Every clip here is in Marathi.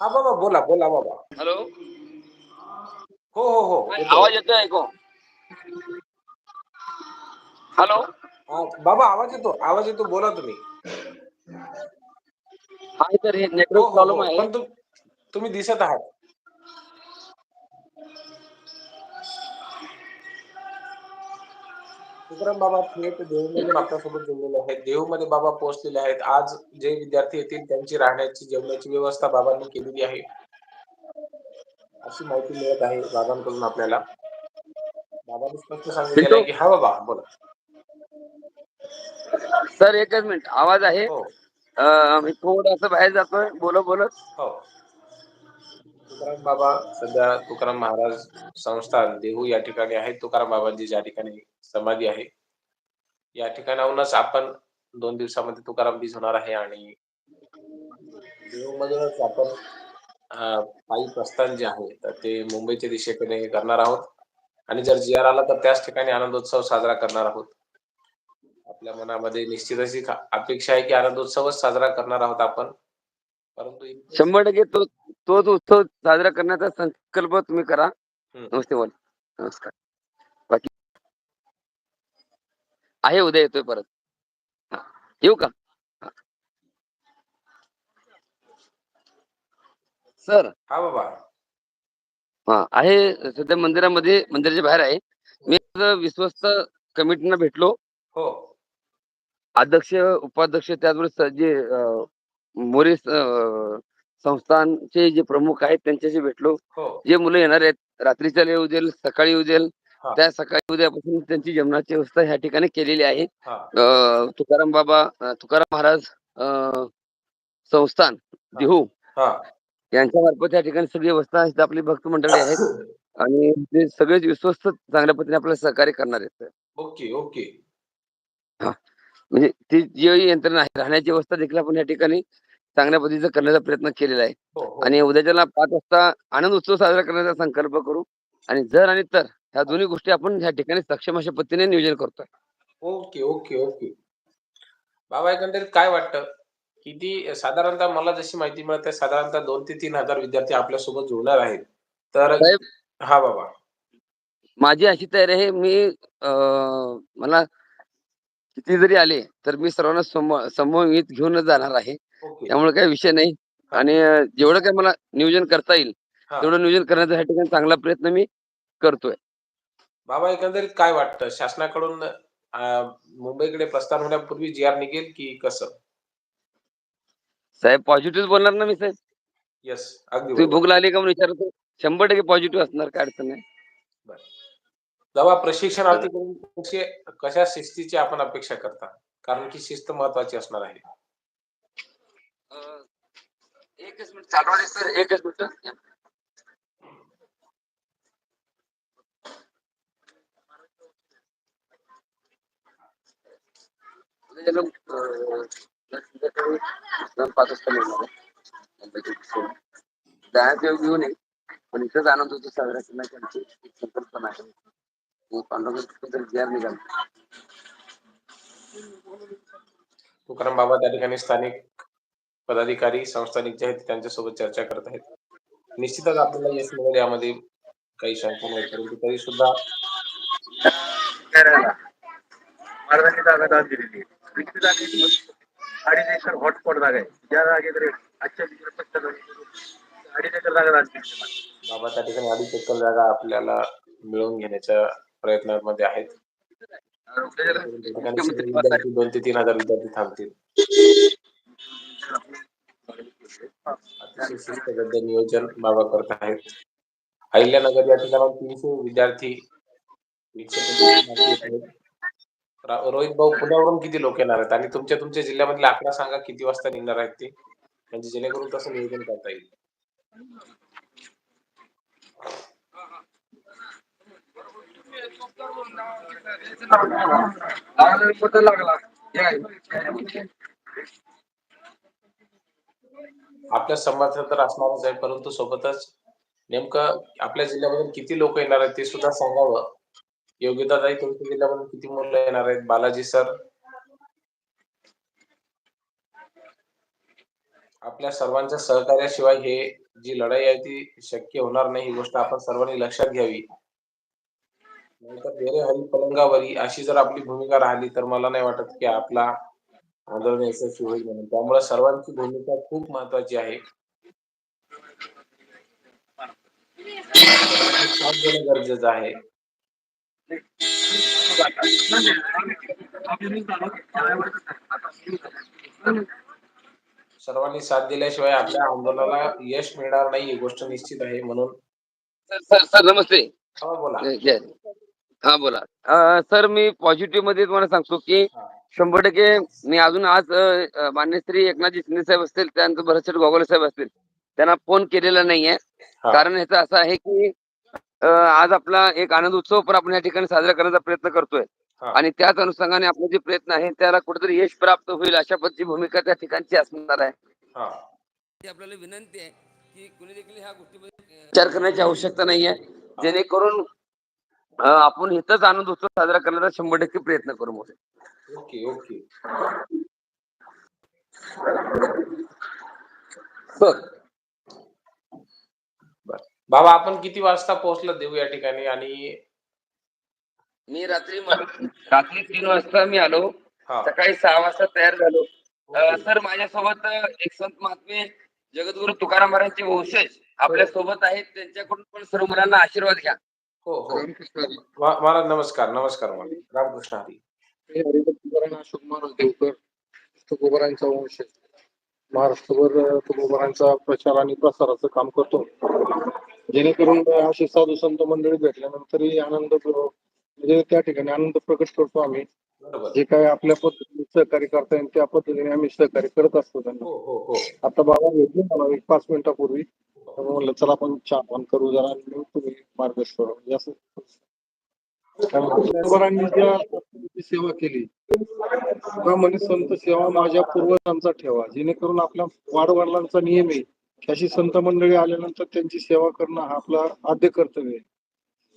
हा बाबा बोला बोला बाबा. हॅलो? हो हो हो. आवाज येतोय ऐकू. हॅलो? हा, बाबा आवाज येतो आवाज येतो बोला तुम्ही. हा तर हे हो नेटवर्क हो प्रॉब्लेम हो आहे. पण तुम तुम्ही दिसत आहात. तुकाराम बाबा थेट देहूमधून आपल्यासोबत जोडलेले आहेत. देहूमध्ये बाबा पोहोचलेले आहेत. आज जे विद्यार्थी येतील त्यांची राहण्याची जेवणाची व्यवस्था बाबांनी केलेली आहे. अशी माहिती मिळत आहे बाबांकडून आपल्याला. बाबांनी स्पष्ट सांगितलेलं आहे की हा बाबा बोला. सर एकच मिनिट. आवाज आहे. हो. मी थोडस बाहेर जातोय. बोलत बोलत हो. तुकाराम बाबा सध्या तुकाराम महाराज संस्थान देहू या ठिकाणी आहे. तुकाराम बाबांची ज्या ठिकाणी समाधी आहे. या ठिकाणाहूनच आपण दोन दिवसामध्ये तुकाराम बीज होणार आहे आणि देहू मधूनच आपण पायी प्रस्थान जे आहे तर ते मुंबईच्या दिशेकडे करणार आहोत. आणि जर जी आर आला तर त्याच ठिकाणी आनंदोत्सव साजरा करणार आहोत. आपल्या मनामध्ये निश्चितच अशी अपेक्षा आहे की आनंदोत्सवच साजरा करणार आहोत आपण. परंतु शंभर टक्के तो तोच उत्सव साजरा करण्याचा संकल्प तुम्ही करा. नमस्ते बोल. नमस्कार. बाकी आहे उद्या येतोय परत. येऊ का? सर. हा बाबा. हा आहे सध्या मंदिरामध्ये मंदिराच्या बाहेर आहे. मी विश्वस्त कमिटीनं भेटलो. हो. अध्यक्ष उपाध्यक्ष त्याचबरोबर जे मोरे संस्थानचे जे प्रमुख आहेत त्यांच्याशी भेटलो. हो. जे मुलं येणार आहेत रात्रीच्या येऊ देईल सकाळी येऊ हा. त्या सकाळी उद्यापासून त्यांची जेवणाची व्यवस्था ह्या ठिकाणी केलेली आहे. हा. तुकाराम बाबा तुकाराम महाराज संस्थान देहू हा. यांच्या मार्फत या ठिकाणी सगळी व्यवस्था. आपली भक्त मंडळी आहेत. आणि ते सगळेच विश्वस्त चांगल्या पद्धतीने आपल्याला सहकार्य करणार आहेत. Okay okay. म्हणजे ती जी यंत्रणा आहे राहण्याची व्यवस्था देखील आपण या ठिकाणी चांगल्या पद्धतीचा करण्याचा प्रयत्न केलेला आहे. हो हो. आणि उद्याच्याला पाच वाजता आनंद उत्सव साजरा करण्याचा संकल्प करू. आणि जर आणि तर ह्या दोन्ही गोष्टी आपण ह्या ठिकाणी सक्षम अशा पद्धतीने नियोजन करतोय. Okay okay okay. बाबा एकंदरीत काय वाटतं? किती साधारणतः मला जशी माहिती मिळते साधारणतः दोन ते तीन हजार विद्यार्थी आपल्यासोबत जुळणार आहेत. तर साहेब. हा बाबा. माझी अशी तयारी आहे मी मला किती जरी आले तर मी सर्वांना समो समोहित घेऊनच जाणार आहे. त्यामुळे काही विषय नाही. आणि जेवढं काही मला नियोजन करता येईल. तेवढं नियोजन ठिकाणी चांगला प्रयत्न मी करतोय. बाबा एकंदरीत काय वाटतं? शासनाकडून मुंबईकडे प्रस्थान होण्यापूर्वी जी आर निघेल की कसं? साहेब पॉझिटिव्ह बोलणार ना मी साहेब? येस अगदी तुम्ही. भूक लागली का म्हणून विचारतो शंभर टक्के पॉझिटिव्ह असणार काय अडचण नाही. जेव्हा कशी कशा शिस्तीची आपण अपेक्षा करता? कारण की शिस्त महत्वाची असणार आहे अं, एकच मिनिट चालू आहे सर एकच मिनिट. पाच वाजता घेऊन ये पण इथंच आनंद होतो साजरा करण्याची आमची एक संकल्पना आहे. जी आर निघाल. तुकाराम बाबा त्या ठिकाणी स्थानिक पदाधिकारी संस्थानिक जे आहेत त्यांच्यासोबत चर्चा करत आहेत. निश्चितच आपल्याला यश मिळेल यामध्ये काही शंका नाही परंतु तरी सुद्धा मार्गाची जागा दान दिलेली आहे. जागेची अडीच एकर हॉटस्पॉट जागा आहे. ज्या जागेकडे आजच्या अडीच एकर जागा दिलेली आहे. बाबा त्या ठिकाणी अडीच एकर जागा आपल्याला मिळवून घेण्याच्या प्रयत्नामध्ये आहेत. दोन ते तीन हजार विद्यार्थी थांबतील. अतिशय नियोजन बाबा करत आहेत. अहिल्यानगर या ठिकाणी तीनशे विद्यार्थी रोहित भाऊ पुण्यावरून किती लोक येणार आहेत? आणि तुमच्या तुमच्या जिल्ह्यामधले आकडा सांगा किती वाजता निघणार आहेत ते? म्हणजे जेणेकरून तसं नियोजन करता येईल. लागला आपल्या संवाद तर असणारच आहे परंतु सोबतच नेमकं आपल्या जिल्ह्यामधून किती लोक येणार आहेत ते सुद्धा सांगावं. योग्यताताई तुमच्या जिल्ह्यामधून किती मुलं येणार आहेत? बालाजी सर. आपल्या सर्वांच्या सहकार्याशिवाय हे जी लढाई आहे ती शक्य होणार नाही. ही गोष्ट आपण सर्वांनी लक्षात घ्यावी. नाहीतर तेरे हरी पलंगावरी अशी जर आपली भूमिका राहिली तर मला नाही वाटत की आपला आंदोलन यशस्वी होईल म्हणून. त्यामुळे सर्वांची भूमिका खूप महत्वाची आहे. गरजेचं आहे. सर्वांनी साथ दिल्याशिवाय आपल्या आंदोलनाला यश मिळणार नाही ही गोष्ट निश्चित आहे म्हणून. सर नमस्ते. हा बोला. हा बोला. सर मी पॉझिटिव्हमध्ये तुम्हाला सांगतो की. शंभर टक्के. मी अजून आज मान्य श्री एकनाथजी शिंदे साहेब असतील त्यानंतर भरतशेठ गोगावले साहेब असतील त्यांना फोन केलेला नाहीये. हा. कारण ह्याचं असं आहे की आज आपला एक आनंद उत्सव पण आपण या ठिकाणी साजरा करण्याचा प्रयत्न करतोय. हा. आणि त्याच अनुषंगाने आपले जे प्रयत्न आहे त्याला कुठेतरी यश प्राप्त होईल अशा पद्धतीची भूमिका त्या ठिकाणची असणार आहे. हा. आपल्याला विनंती आहे की कुणी देखील ह्या गोष्टीमध्ये विचार करण्याची आवश्यकता नाहीये. जेणेकरून आपण इथंच आनंद उत्सव साजरा करण्याचा शंभर टक्के प्रयत्न करू मोठे ओके ओके. सर बाबा आपण किती वाजता पोहोचलं देऊ या ठिकाणी? आणि मी रात्री रात्री तीन वाजता मी आलो. सकाळी सहा वाजता तयार झालो. सर माझ्यासोबत एक संत महात्मे जगद्गुरु तुकाराम महाराजांचे वंशज आपल्यासोबत आहेत. त्यांच्याकडून पण सर्व मुलांना आशीर्वाद घ्या. हो हो. महाराज नमस्कार नमस्कार महाराज. रामकृष्ण हरी. मी हरिभक्त तुकाराम अशोक महाराज देवकर तुकोबारांचा वंश. आहे. महाराष्ट्रभर अ, तुकोबारांचा प्रचार आणि प्रसाराचं काम करतो. जेणेकरून अ, अशी साधू संत मंडळी भेटल्यानंतरही आनंद प्र- म्हणजे त्या ठिकाणी आनंद प्रकट करतो आम्ही. बरोबर. जे काय आपल्या पद्धतीने सहकार्य करता येईल त्या पद्धतीने आम्ही सहकार्य करत असतो त्यांना. हो हो हो. आता बाबा भेटले मला एक पाच मिनिटापूर्वी म्हणलं चला आपण चहा पान करू जरा आणि तुम्ही पद्धतीची सेवा केली त्यामध्ये संत सेवा माझ्या पूर्वजांचा ठेवा. जेणेकरून आपल्या वाडवडिलांचा नियम आहे की अशी संत मंडळी आल्यानंतर त्यांची सेवा करणं हा आपला आद्य कर्तव्य आहे.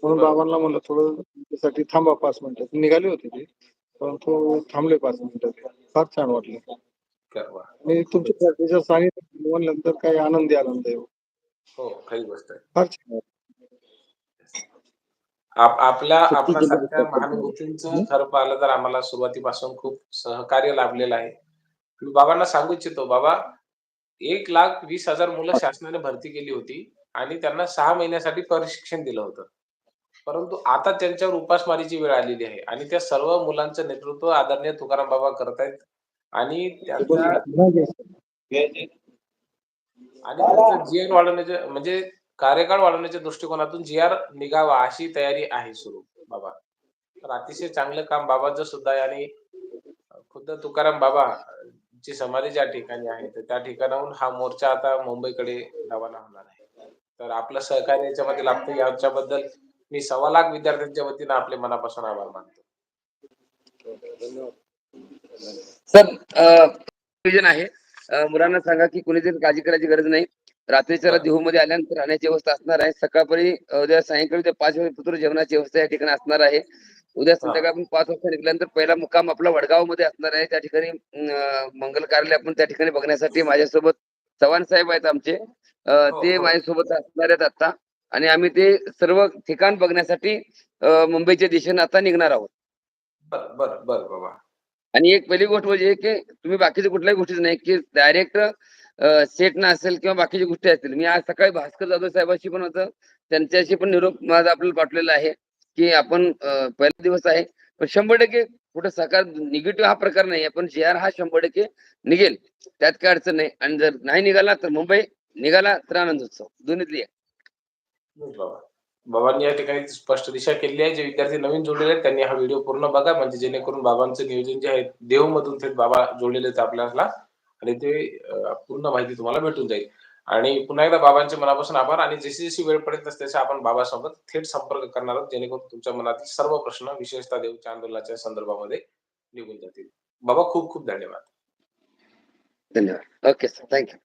म्हणून बाबांना म्हणलं थोडं त्यासाठी थांबा पाच मिनिटं. निघाले होते ते परंतु थांबले पाच मिनिटं ते. फार छान वाटलं. आणि तुमच्या सानिध्यात म्हणल्यानंतर काही आनंदी आनंद आहे हो खरी गोष्ट आहे. आपल्या आपल्यासारख्या. महानुभूतींचं खरं पाहिलं तर आम्हाला सुरुवातीपासून खूप सहकार्य लाभलेलं आहे. मी बाबांना सांगू इच्छितो बाबा एक लाख वीस हजार मुलं शासनाने भरती केली होती आणि त्यांना सहा महिन्यासाठी प्रशिक्षण दिलं होतं. परंतु आता त्यांच्यावर उपासमारीची वेळ आलेली आहे आणि त्या सर्व मुलांचं नेतृत्व आदरणीय तुकाराम बाबा करतायत आणि आणि जी आर म्हणजे कार्यकाळ वाढवण्याच्या दृष्टिकोनातून जी आर निघावा अशी तयारी आहे सुरू. बाबा तर अतिशय चांगलं काम बाबाचं सुद्धा आहे आणि खुद्द तुकाराम बाबा ची समाधी ज्या ठिकाणी आहे तर त्या ठिकाणाहून हा मोर्चा आता मुंबईकडे रवाना होणार आहे. तर आपलं सहकार्य याच्यामध्ये लाभतं याच्याबद्दल मी सव्वा लाख विद्यार्थ्यांच्या वतीनं आपले मनापासून आभार मानतो. सर आहे. मुलांना सांगा की कुणीतरी काळजी करायची गरज नाही. रात्रीच्या. देहू मध्ये आल्यानंतर राहण्याची व्यवस्था असणार आहे. सकाळपर्यंत उद्या सायंकाळी ते पाच वाजे पुत्र जेवणाची व्यवस्था या ठिकाणी असणार आहे. उद्या संध्याकाळी आपण पाच वाजता निघाल्यानंतर पहिला मुक्काम आपला वडगावमध्ये असणार आहे. त्या ठिकाणी मंगल कार्यालय आपण त्या ठिकाणी बघण्यासाठी माझ्यासोबत चव्हाण साहेब आहेत आमचे. हो, ते हो. माझ्यासोबत असणार आहेत आता. आणि आम्ही ते सर्व ठिकाण बघण्यासाठी मुंबईच्या दिशेने आता निघणार आहोत. बर बर बर बाबा आणि एक पहिली गोष्ट म्हणजे की तुम्ही बाकीच्या कुठल्याही गोष्टीच नाही की डायरेक्ट सेट ना असेल किंवा बाकीच्या गोष्टी असतील. मी आज सकाळी भास्कर जाधव साहेबांशी पण होतं. त्यांच्याशी पण निरोप माझा आपल्याला पाठवलेला आहे की आपण पहिला दिवस आहे. पण शंभर टक्के कुठं सकार निगेटिव्ह हा प्रकार नाही पण जे आर हा शंभर टक्के निघेल. त्यात काय अडचण नाही. आणि जर नाही निघाला तर मुंबई निघाला तर आनंद उत्सव. दोन्हीतली आहे. बाबांनी या ठिकाणी स्पष्ट दिशा केली आहे. जे विद्यार्थी नवीन जोडलेले आहेत त्यांनी हा व्हिडिओ पूर्ण बघा. म्हणजे जेणेकरून बाबांचं नियोजन जे आहे देव मधून थेट बाबा जोडलेले आहेत आपल्याला. आणि ते पूर्ण माहिती तुम्हाला भेटून जाईल. आणि पुन्हा एकदा बाबांचे मनापासून आभार. आणि जशी जशी वेळ पडेल तस तसे आपण बाबासोबत थेट संपर्क करणार आहोत. जेणेकरून तुमच्या मनातील सर्व प्रश्न विशेषतः देवच्या आंदोलनाच्या संदर्भामध्ये निघून जातील. बाबा खूप खूप धन्यवाद. धन्यवाद. Okay sir thank you